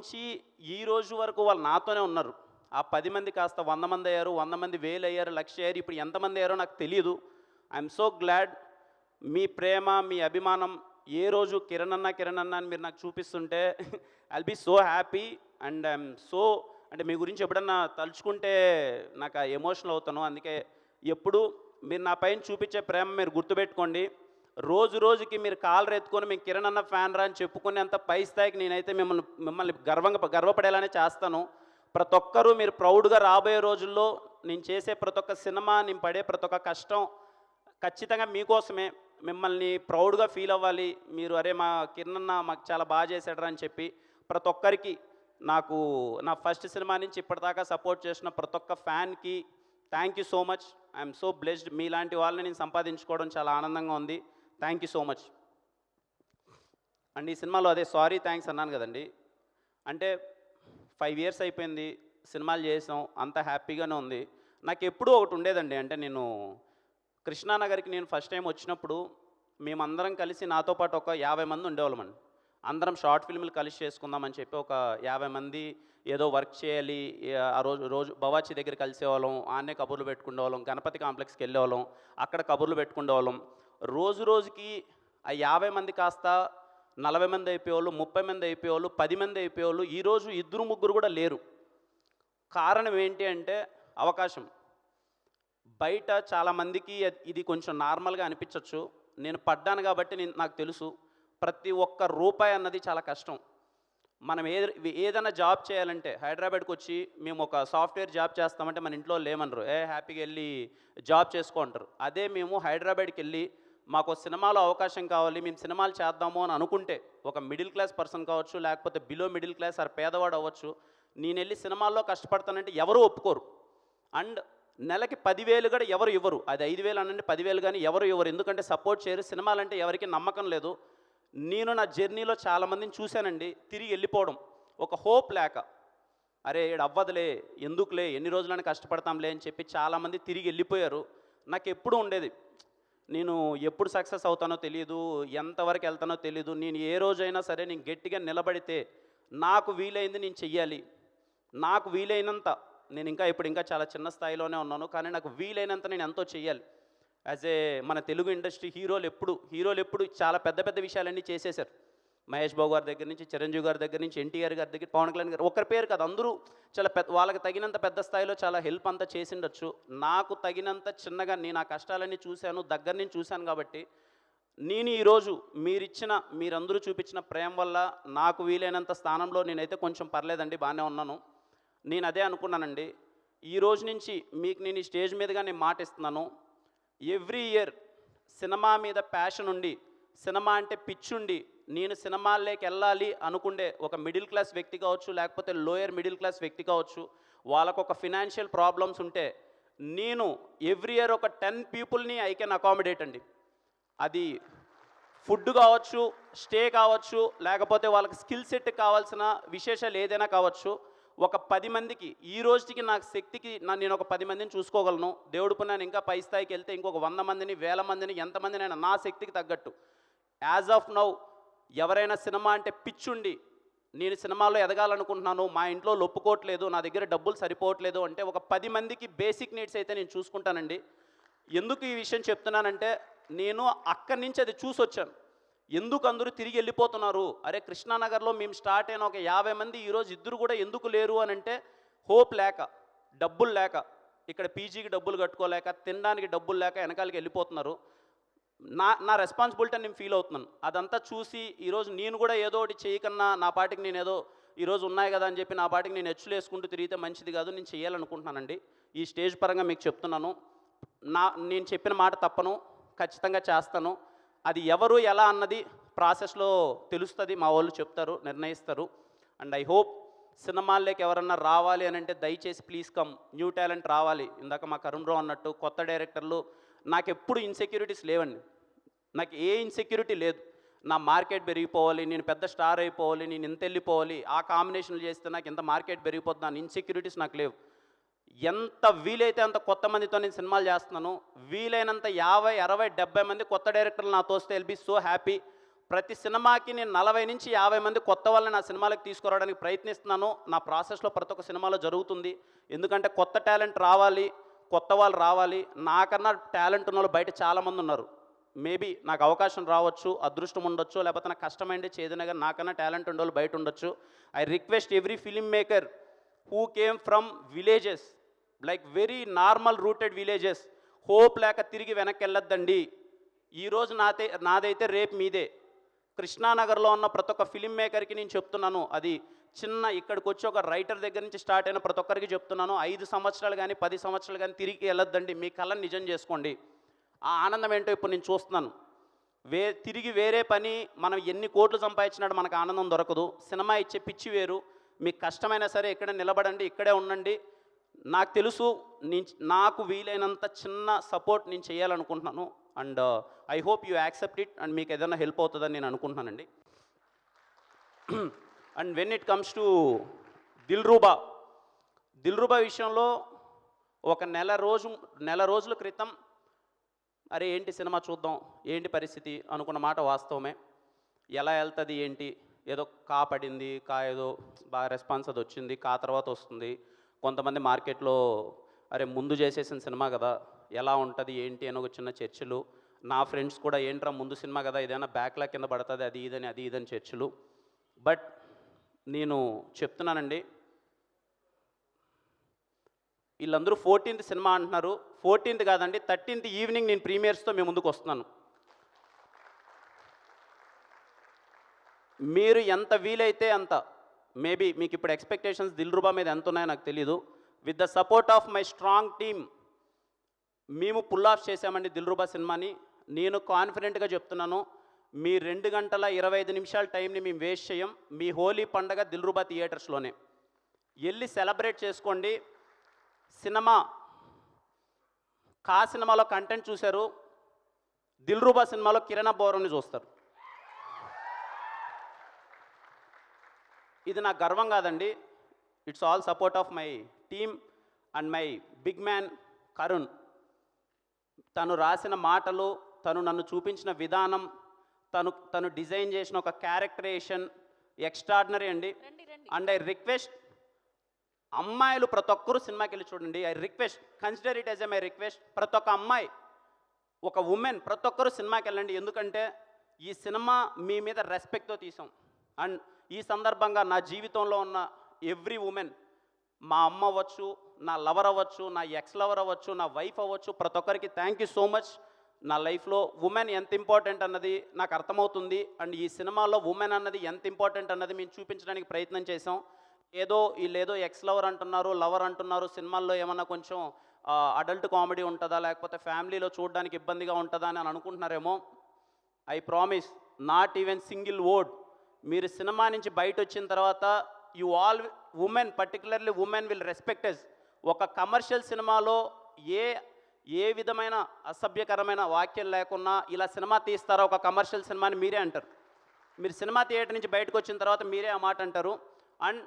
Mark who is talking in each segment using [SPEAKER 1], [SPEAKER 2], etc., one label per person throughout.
[SPEAKER 1] నుంచి ఈ రోజు వరకు వాళ్ళు నాతోనే ఉన్నారు. ఆ పది మంది కాస్త వంద మంది అయ్యారు వంద మంది వేలు అయ్యారు లక్ష అయ్యారు ఇప్పుడు ఎంతమంది అయ్యారో నాకు తెలియదు ఐఎమ్ సో గ్లాడ్ మీ ప్రేమ మీ అభిమానం ఏ రోజు కిరణ్ అన్న కిరణ్ అన్న అని మీరు నాకు చూపిస్తుంటే I'll be so happy and I'm so అంటే మీ గురించి ఎప్పుడన్నా తలుచుకుంటే నాకు ఆ ఎమోషనల్ అవుతాను. అందుకే ఎప్పుడు మీరు నా పైన చూపించే ప్రేమ మీరు గుర్తుపెట్టుకోండి. రోజు రోజుకి మీరు కాలు ఎత్తుకొని మేము కిరణ్ అన్న ఫ్యాన్ రా అని చెప్పుకునేంత పై స్థాయికి నేనైతే మిమ్మల్ని మిమ్మల్ని గర్వంగా గర్వపడేలానే చేస్తాను. ప్రతి ఒక్కరూ మీరు ప్రౌడ్గా రాబోయే రోజుల్లో నేను చేసే ప్రతి ఒక్క సినిమా నేను పడే ప్రతి ఒక్క కష్టం ఖచ్చితంగా మీకోసమే. మిమ్మల్ని ప్రౌడ్గా ఫీల్ అవ్వాలి. మీరు అరే మా కిరణ్ మాకు చాలా బాగా చేశాడరా అని చెప్పి ప్రతి ఒక్కరికి నాకు నా ఫస్ట్ సినిమా నుంచి ఇప్పటిదాకా సపోర్ట్ చేసిన ప్రతి ఒక్క ఫ్యాన్కి thank you so much I'm so blessed మీలాంటి వాళ్ళని నేను సంపాదించుకోవడం చాలా ఆనందంగా ఉంది. Thank you so much and ఈ సినిమాలో అదే సారీ థ్యాంక్స్ అన్నాను కదండి. అంటే ఫైవ్ ఇయర్స్ అయిపోయింది సినిమాలు చేసాం అంత హ్యాపీగానే ఉంది. నాకు ఎప్పుడూ ఒకటి ఉండేదండి. అంటే నేను కృష్ణానగర్కి నేను ఫస్ట్ టైం వచ్చినప్పుడు మేమందరం కలిసి నాతో పాటు ఒక యాభై మంది ఉండేవాళ్ళమండి అందరం షార్ట్ ఫిల్మ్లు కలిసి చేసుకుందామని చెప్పి ఒక యాభై మంది ఏదో వర్క్ చేయాలి ఆ రోజు రోజు బవాచి దగ్గర కలిసేవాళ్ళం ఆనే కబుర్లు పెట్టుకునేవాళ్ళం గణపతి కాంప్లెక్స్కి వెళ్ళేవాళ్ళం అక్కడ కబుర్లు పెట్టుకునేవాళ్ళం. రోజు రోజుకి ఆ యాభై మంది కాస్త నలభై మంది అయిపోయేవాళ్ళు ముప్పై మంది అయిపోయేవాళ్ళు పది మంది అయిపోయేవాళ్ళు ఈరోజు ఇద్దరు ముగ్గురు కూడా లేరు. కారణం ఏంటి అంటే అవకాశం. బయట చాలామందికి ఇది కొంచెం నార్మల్గా అనిపించవచ్చు నేను పడ్డాను కాబట్టి నేను నాకు తెలుసు. ప్రతి ఒక్క రూపాయి అన్నది చాలా కష్టం. మనం ఏ ఏదైనా జాబ్ చేయాలంటే హైదరాబాద్కి వచ్చి మేము ఒక సాఫ్ట్వేర్ జాబ్ చేస్తామంటే మన ఇంట్లో లేమనరు. ఏ హ్యాపీగా వెళ్ళి జాబ్ చేసుకో అంటారు. అదే మేము హైదరాబాద్కి వెళ్ళి మాకు సినిమాలో అవకాశం కావాలి మేము సినిమాలు చేద్దాము అని అనుకుంటే ఒక మిడిల్ క్లాస్ పర్సన్ కావచ్చు లేకపోతే బిలో మిడిల్ క్లాస్ ఆర్ పేదవాడు అవ్వచ్చు నేను వెళ్ళి సినిమాల్లో కష్టపడతానంటే ఎవరు ఒప్పుకోరు. అండ్ నెలకి పదివేలు కూడా ఎవరు ఇవ్వరు. అది ఐదు వేలు అనండి పదివేలు కానీ ఎవరు ఇవ్వరు. ఎందుకంటే సపోర్ట్ చేయరు సినిమాలంటే ఎవరికి నమ్మకం లేదు. నేను నా జర్నీలో చాలామందిని చూశానండి తిరిగి వెళ్ళిపోవడం. ఒక హోప్ లేక అరే ఈడ అవ్వదులే ఎందుకులే ఎన్ని రోజులని కష్టపడతాంలే అని చెప్పి చాలామంది తిరిగి వెళ్ళిపోయారు. నాకు ఎప్పుడు ఉండేది నేను ఎప్పుడు సక్సెస్ అవుతానో తెలియదు ఎంతవరకు వెళ్తానో తెలియదు నేను ఏ రోజైనా సరే నేను గట్టిగా నిలబడితే నాకు వీలైంది నేను చెయ్యాలి. నాకు వీలైనంత నేను ఇంకా ఇప్పుడు ఇంకా చాలా చిన్న స్థాయిలోనే ఉన్నాను కానీ నాకు వీలైనంత నేను ఎంతో చెయ్యాలి. యాజ్ ఏ మన తెలుగు ఇండస్ట్రీ హీరోలు ఎప్పుడు హీరోలు ఎప్పుడు చాలా పెద్ద పెద్ద విషయాలన్నీ చేసేశారు. మహేష్ బాబు గారి దగ్గర నుంచి చిరంజీవి గారి దగ్గర నుంచి ఎన్టీఆర్ గారి దగ్గర పవన్ కళ్యాణ్ గారు ఒకరి పేరు కాదు అందరూ చాలా పెద్ద వాళ్ళకి తగినంత పెద్ద స్థాయిలో చాలా హెల్ప్ అంతా చేసిండొచ్చు. నాకు తగినంత చిన్నగా నేను ఆ కష్టాలన్నీ చూశాను దగ్గర నుంచి చూశాను కాబట్టి నేను ఈరోజు మీరిచ్చిన మీరందరూ చూపించిన ప్రేమ వల్ల నాకు వీలైనంత స్థానంలో నేనైతే కొంచెం పర్లేదండి బాగానే ఉన్నాను. నేను అదే అనుకున్నానండి ఈ రోజు నుంచి మీకు నేను ఈ స్టేజ్ మీదుగా నేను మాట ఇస్తున్నాను. ఎవ్రీ ఇయర్ సినిమా మీద ప్యాషన్ ఉండి సినిమా అంటే పిచ్చుండి నేను సినిమాల్లోకి వెళ్ళాలి అనుకుండే ఒక మిడిల్ క్లాస్ వ్యక్తి కావచ్చు లేకపోతే లోయర్ మిడిల్ క్లాస్ వ్యక్తి కావచ్చు వాళ్ళకు ఒక ఫినాన్షియల్ ప్రాబ్లమ్స్ ఉంటే నేను ఎవ్రీ ఇయర్ ఒక టెన్ పీపుల్ని ఐ కెన్ అకామిడేట్ అండి. అది ఫుడ్ కావచ్చు స్టే కావచ్చు లేకపోతే వాళ్ళకి స్కిల్ సెట్ కావాల్సిన విశేషాలు ఏదైనా కావచ్చు ఒక పది మందికి ఈ రోజుకి నాకు శక్తికి నా నేను ఒక పది మందిని చూసుకోగలను. దేవుడు నేను ఇంకా పై స్థాయికి వెళ్తే ఇంకొక వంద మందిని వేల మందిని ఎంతమందినైనా నా శక్తికి తగ్గట్టు. యాజ్ ఆఫ్ నౌ ఎవరైనా సినిమా అంటే పిచ్చుండి నేను సినిమాలో ఎదగాలనుకుంటున్నాను మా ఇంట్లో ఒప్పుకోవట్లేదు నా దగ్గర డబ్బులు సరిపోవట్లేదు అంటే ఒక పది మందికి బేసిక్ నీడ్స్ అయితే నేను చూసుకుంటానండి. ఎందుకు ఈ విషయం చెప్తున్నానంటే నేను అక్కడి నుంచి అది చూసొచ్చాను. ఎందుకు అందరూ తిరిగి వెళ్ళిపోతున్నారు? అరే కృష్ణానగర్లో మేము స్టార్ట్ అయిన ఒక యాభై మంది ఈరోజు ఇద్దరు కూడా ఎందుకు లేరు అని అంటే హోప్ లేక డబ్బులు లేక ఇక్కడ పీజీకి డబ్బులు కట్టుకోలేక తినడానికి డబ్బులు లేక వెనకాలకి వెళ్ళిపోతున్నారు. నా నా రెస్పాన్సిబిలిటీ నేను ఫీల్ అవుతున్నాను. అదంతా చూసి ఈరోజు నేను కూడా ఏదో ఒకటి చేయకన్నా నా పాటికి నేను ఏదో ఈరోజు ఉన్నాయి కదా అని చెప్పి నా పాటికి నేను హెచ్చులు వేసుకుంటూ తిరిగితే మంచిది కాదు నేను చేయాలనుకుంటున్నానండి. ఈ స్టేజ్ పరంగా మీకు చెప్తున్నాను. నా నేను చెప్పిన మాట తప్పను ఖచ్చితంగా చేస్తాను. అది ఎవరు ఎలా అన్నది ప్రాసెస్లో తెలుస్తుంది మా వాళ్ళు చెప్తారు నిర్ణయిస్తారు. అండ్ ఐ హోప్ సినిమాల్లోకి ఎవరన్నా రావాలి అని అంటే దయచేసి ప్లీజ్ కమ్ న్యూ టాలెంట్ రావాలి. ఇందాక మా కరుణ్ రావు అన్నట్టు కొత్త డైరెక్టర్లు నాకు ఎప్పుడు ఇన్సెక్యూరిటీస్ లేవండి. నాకు ఏ ఇన్సెక్యూరిటీ లేదు. నా మార్కెట్ పెరిగిపోవాలి నేను పెద్ద స్టార్ అయిపోవాలి నేను ఇంత వెళ్ళిపోవాలి ఆ కాంబినేషన్లు చేస్తే నాకు ఎంత మార్కెట్ పెరిగిపోతుంది నా ఇన్సెక్యూరిటీస్ నాకు లేవు. ఎంత వీలైతే అంత కొత్త మందితో నేను సినిమాలు చేస్తున్నాను వీలైనంత యాభై అరవై డెబ్బై మంది కొత్త డైరెక్టర్లు నాతో వస్తే ఎల్ బి సో హ్యాపీ ప్రతి సినిమాకి నేను నలభై నుంచి యాభై మంది కొత్త వాళ్ళని నా సినిమాలకు తీసుకురావడానికి ప్రయత్నిస్తున్నాను. నా ప్రాసెస్లో ప్రతి ఒక్క సినిమాలో జరుగుతుంది. ఎందుకంటే కొత్త టాలెంట్ రావాలి. కొత్త వాళ్ళు రావాలి. నాకన్నా టాలెంట్ ఉన్న వాళ్ళు బయట చాలామంది ఉన్నారు. మేబీ నాకు అవకాశం రావచ్చు అదృష్టం ఉండొచ్చు లేకపోతే నాకు కష్టమైంది చేదినగా నాకన్నా టాలెంట్ ఉండేవాళ్ళు బయట ఉండొచ్చు. I request every film maker who came from villages like very normal rooted villages. Hope లేక తిరిగి వెనక్కి వెళ్ళొద్దండి ఈరోజు నాతే నాదైతే రేపు మీదే. కృష్ణానగర్లో ఉన్న ప్రతి ఒక్క ఫిలిం మేకర్కి నేను చెప్తున్నాను అది చిన్న ఇక్కడికి వచ్చి ఒక రైటర్ దగ్గర నుంచి స్టార్ట్ అయిన ప్రతి ఒక్కరికి చెప్తున్నాను. ఐదు సంవత్సరాలు కానీ పది సంవత్సరాలు కానీ తిరిగి వెళ్ళొద్దండి. మీ కళను నిజం చేసుకోండి. ఆ ఆనందం ఏంటో ఇప్పుడు నేను చూస్తున్నాను. వే తిరిగి వేరే పని మనం ఎన్ని కోట్లు సంపాదించినాడు మనకు ఆనందం దొరకదు. సినిమా ఇచ్చే పిచ్చి వేరు. మీకు కష్టమైనా సరే ఇక్కడ నిలబడండి ఇక్కడే ఉండండి. నాకు తెలుసు నాకు వీలైనంత చిన్న సపోర్ట్ నేను చేయాలనుకుంటున్నాను. And I hope you accept it and మీకు ఏదైనా హెల్ప్ అవుతుందని నేను అనుకుంటున్నానండి. And when it comes to Dilruba Dilruba విషయంలో ఒక నెల రోజు నెల రోజుల క్రితం అరే ఏంటి సినిమా చూద్దాం ఏంటి పరిస్థితి అనుకున్న మాట వాస్తవమే. ఎలా వెళ్తుంది ఏంటి? ఏదో కా పడింది కా ఏదో బాగా రెస్పాన్స్ అది వచ్చింది కా తర్వాత వస్తుంది. కొంతమంది మార్కెట్లో అరే ముందు చేసేసిన సినిమా కదా ఎలా ఉంటుంది ఏంటి అని ఒక చిన్న చర్చలు. నా ఫ్రెండ్స్ కూడా ఏంట్రా ముందు సినిమా కదా ఏదైనా బ్యాక్లా కింద పడుతుంది అది ఇదని అది ఇదని చర్చలు. బట్ నేను చెప్తున్నానండి. వీళ్ళందరూ ఫోర్టీన్త్ సినిమా అంటున్నారు. ఫోర్టీన్త్ కాదండి థర్టీన్త్ ఈవినింగ్ నేను ప్రీమియర్స్తో మేము ముందుకు వస్తున్నాను. మీరు ఎంత వీలైతే అంత మేబీ మీకు ఇప్పుడు ఎక్స్పెక్టేషన్స్ దిల్రుబా మీద ఎంత ఉన్నాయో నాకు తెలీదు. With the support of my strong team మేము పుల్ ఆఫ్ చేసామండి దిల్రుబా సినిమాని. నేను కాన్ఫిడెంట్గా చెప్తున్నాను. మీ రెండు గంటల ఇరవై ఐదు నిమిషాల టైంని మేము వేస్ట్ చేయం. మీ హోలీ పండగ దిల్రుబా థియేటర్స్లోనే. వెళ్ళి సెలబ్రేట్ చేసుకోండి. సినిమా కా సినిమాలో కంటెంట్ చూశారు. దిల్రూబా సినిమాలో కిరణ్ బోరంని చూస్తారు. ఇది నా గర్వం కాదండి. It's all support of my team and my big man Karun. తను రాసిన మాటలు తను నన్ను చూపించిన విధానం తను తను డిజైన్ చేసిన ఒక క్యారెక్టరేషన్ ఎక్స్ట్రాడినరీ అండి. అండ్ ఐ రిక్వెస్ట్ అమ్మాయిలు ప్రతి ఒక్కరూ సినిమాకి వెళ్ళి చూడండి. I request consider it as a my request. ప్రతి ఒక్క అమ్మాయి ఒక ఉమెన్ ప్రతి ఒక్కరూ సినిమాకి వెళ్ళండి. ఎందుకంటే ఈ సినిమా మీ మీద రెస్పెక్ట్తో తీసాం. అండ్ ఈ సందర్భంగా నా జీవితంలో ఉన్న ఎవ్రీ ఉమెన్ మా అమ్మ అవ్వచ్చు నా లవర్ అవ్వచ్చు నా ఎక్స్ లవర్ అవ్వచ్చు నా వైఫ్ అవ్వచ్చు ప్రతి ఒక్కరికి థ్యాంక్ యూ సో మచ్. నా లైఫ్లో ఉమెన్ ఎంత ఇంపార్టెంట్ అన్నది నాకు అర్థమవుతుంది. అండ్ ఈ సినిమాలో ఉమెన్ అన్నది ఎంత ఇంపార్టెంట్ అన్నది మేము చూపించడానికి ప్రయత్నం చేసాం ఏదో వీళ్ళేదో ఎక్స్ లవర్ అంటున్నారు లవర్ అంటున్నారు సినిమాల్లో ఏమన్నా కొంచెం అడల్ట్ కామెడీ ఉంటుందా లేకపోతే ఫ్యామిలీలో చూడడానికి ఇబ్బందిగా ఉంటుందా అని అనుకుంటున్నారేమో. I promise not even single odd. మీరు సినిమా నుంచి బయట వచ్చిన తర్వాత you all women particularly women will respects ఒక కమర్షియల్ సినిమాలో ఏ ఏ విధమైన అసభ్యకరమైన వాక్యాలు లేకున్నా ఇలా సినిమా తీస్తారా ఒక కమర్షియల్ సినిమాని మీరే అంటారు. మీరు సినిమా థియేటర్ నుంచి బయటకు వచ్చిన తర్వాత మీరే ఆ మాట అంటారు. అండ్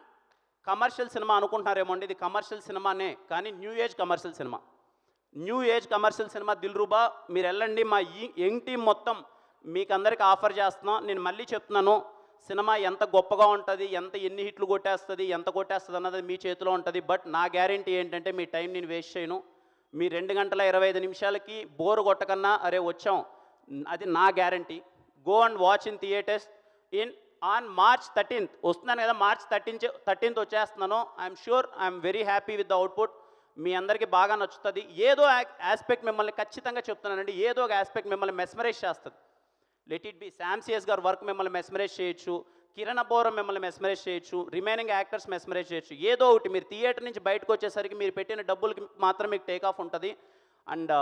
[SPEAKER 1] కమర్షియల్ సినిమా అనుకుంటున్నారేమో అండి ఇది కమర్షియల్ సినిమానే కానీ న్యూ ఏజ్ కమర్షియల్ సినిమా. న్యూ ఏజ్ కమర్షియల్ సినిమా దిల్రూబా మీరు వెళ్ళండి మా ఈ యంగ్ టీం మొత్తం మీకు అందరికి ఆఫర్ చేస్తున్నాం. నేను మళ్ళీ చెప్తున్నాను సినిమా ఎంత గొప్పగా ఉంటుంది ఎంత ఎన్ని హిట్లు కొట్టేస్తుంది ఎంత కొట్టేస్తుంది అన్నది మీ చేతిలో ఉంటుంది. బట్ నా గ్యారంటీ ఏంటంటే మీ టైం నేను వేస్ట్ చేయను. మీ రెండు గంటల ఇరవై ఐదు నిమిషాలకి బోర్ కొట్టకన్నా అరే వచ్చాం అది నా guarantee. Go and watch in theatres in on March thirteenth వస్తున్నాను కదా మార్చ్ థర్టీన్త్ థర్టీన్త్ వచ్చేస్తున్నాను. I'm sure I'm very happy with the output మీ అందరికీ బాగా నచ్చుతుంది. ఏదో ఆస్పెక్ట్ మిమ్మల్ని ఖచ్చితంగా చెప్తున్నానండి. ఏదో ఒక ఆస్పెక్ట్ మిమ్మల్ని మెస్మరైజ్ చేస్తుంది. లెట్ ఇట్ బి శామ్సియస్ గారు వర్క్ మిమ్మల్ని మెస్మరైజ్ చేయొచ్చు. కిరణ బోర మిమ్మల్ని మెస్మరైజ్ చేయొచ్చు రిమైనింగ్ యాక్టర్స్ మెస్మరైజ్ చేయొచ్చు. ఏదో ఒకటి మీరు థియేటర్ నుంచి బయటకు వచ్చేసరికి మీరు పెట్టిన డబ్బులకి మాత్రం మీకు టేక్ ఆఫ్ ఉంటుంది. అండ్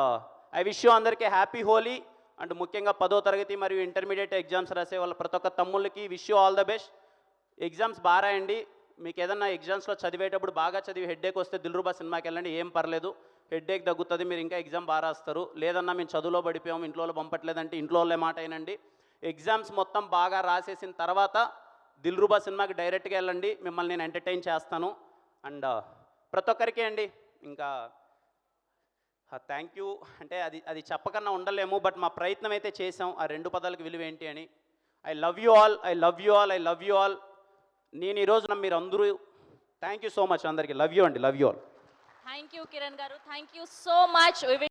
[SPEAKER 1] ఐ విష్ యూ అందరికీ హ్యాపీ హోలీ. అండ్ ముఖ్యంగా పదో తరగతి మరియు ఇంటర్మీడియట్ ఎగ్జామ్స్ రాసే వాళ్ళ ప్రతి ఒక్క తమ్ముళ్ళకి wish you all the best exams బాగా రాయండి. మీకు ఏదన్నా ఎగ్జామ్స్లో చదివేటప్పుడు బాగా చదివి హెడ్ఏక్ వస్తే దిల్రూబా సినిమాకి వెళ్ళండి ఏం పర్లేదు. హెడ్ఏక్ తగ్గుతుంది మీరు ఇంకా ఎగ్జామ్ బాగా రాస్తారు. లేదన్నా మేము చదువులో పడిపోయాం ఇంట్లో పంపట్లేదంటే ఇంట్లో వాళ్ళే మాట అయినండి ఎగ్జామ్స్ మొత్తం బాగా రాసేసిన తర్వాత దిల్రుబా సినిమాకి డైరెక్ట్గా వెళ్ళండి మిమ్మల్ని నేను ఎంటర్టైన్ చేస్తాను. అండ్ ప్రతి ఒక్కరికి అండి. ఇంకా థ్యాంక్ యూ. అంటే అది అది చెప్పకన్నా ఉండలేము బట్ మా ప్రయత్నం అయితే చేసాం ఆ రెండు పదాలకు విలువ ఏంటి అని. I love you all I love you all I love you all. నేను ఈరోజు మీరు అందరూ థ్యాంక్ యూ సో మచ్ అందరికీ. లవ్ యూ అండి love you all.
[SPEAKER 2] Thank you Kiran garu. Thank you so much